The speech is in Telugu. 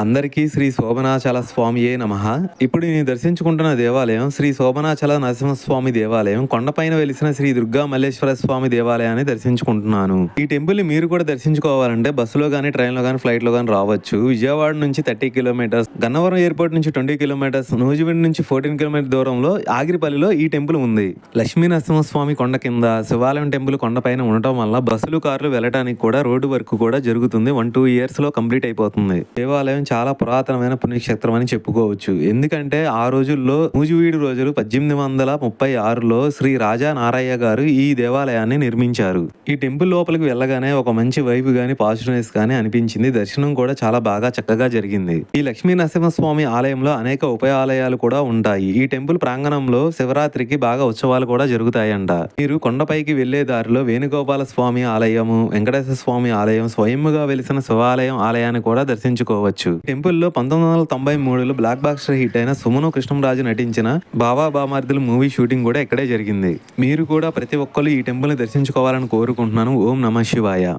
అందరికీ శ్రీ శోభనాచల స్వామియే నమ. ఇప్పుడు నేను దర్శించుకుంటున్న దేవాలయం శ్రీ శోభనాచల నరసింహస్వామి దేవాలయం. కొండపైన వెలిసిన శ్రీ దుర్గా మల్లేశ్వర స్వామి దేవాలయాన్ని దర్శించుకుంటున్నాను. ఈ టెంపుల్ని మీరు కూడా దర్శించుకోవాలంటే బస్సులో కానీ ట్రైన్లో కానీ ఫ్లైట్లో కానీ రావచ్చు. విజయవాడ నుంచి థర్టీ కిలోమీటర్స్ గన్నవరం ఎయిర్పోర్ట్ నుంచి ట్వంటీ కిలోమీటర్స్ నూజివీడ్ నుంచి ఫోర్టీన్ కిలోమీటర్ దూరంలో ఆగిరిపల్లిలో ఈ టెంపుల్ ఉంది. లక్ష్మీ నరసింహస్వామి కొండ కింద శివాలయం టెంపుల్ కొండపైన ఉండటం వల్ల బస్సులు కార్లు వెళ్ళడానికి కూడా రోడ్డు వర్క్ కూడా జరుగుతుంది. వన్ టూ ఇయర్స్లో కంప్లీట్ అయిపోతుంది. దేవాలయం చాలా పురాతనమైన పుణ్యక్షేత్రం అని చెప్పుకోవచ్చు. ఎందుకంటే ఆ రోజుల్లో నూజివీడు రోజులు పద్దెనిమిది వందల ముప్పై ఆరులో శ్రీ రాజా నారయ్య గారు ఈ దేవాలయాన్ని నిర్మించారు. ఈ టెంపుల్ లోపలికి వెళ్ళగానే ఒక మంచి వైపు గాని పాజిటివ్నెస్ గాని అనిపించింది. దర్శనం కూడా చాలా బాగా చక్కగా జరిగింది. ఈ లక్ష్మీ నరసింహస్వామి ఆలయంలో అనేక ఉపయాలయాలు కూడా ఉంటాయి. ఈ టెంపుల్ ప్రాంగణంలో శివరాత్రికి బాగా ఉత్సవాలు కూడా జరుగుతాయంట. మీరు కొండపైకి వెళ్ళే దారిలో వేణుగోపాల స్వామి ఆలయము వెంకటేశ్వర స్వామి ఆలయం స్వయంగా వెలిసిన శివాలయం ఆలయాన్ని కూడా దర్శించుకోవచ్చు. టెంపుల్లో పంతొమ్మిది వందల తొంభై మూడులో బ్లాక్ బాక్స్టర్ హిట్ అయిన సుమను కృష్ణంరాజు నటించిన బాబా బామార్దుల మూవీ షూటింగ్ కూడా ఇక్కడే జరిగింది. మీరు కూడా ప్రతి ఒక్కరు ఈ టెంపుల్ని దర్శించుకోవాలని కోరుకుంటున్నాను. ఓం నమ శివాయ.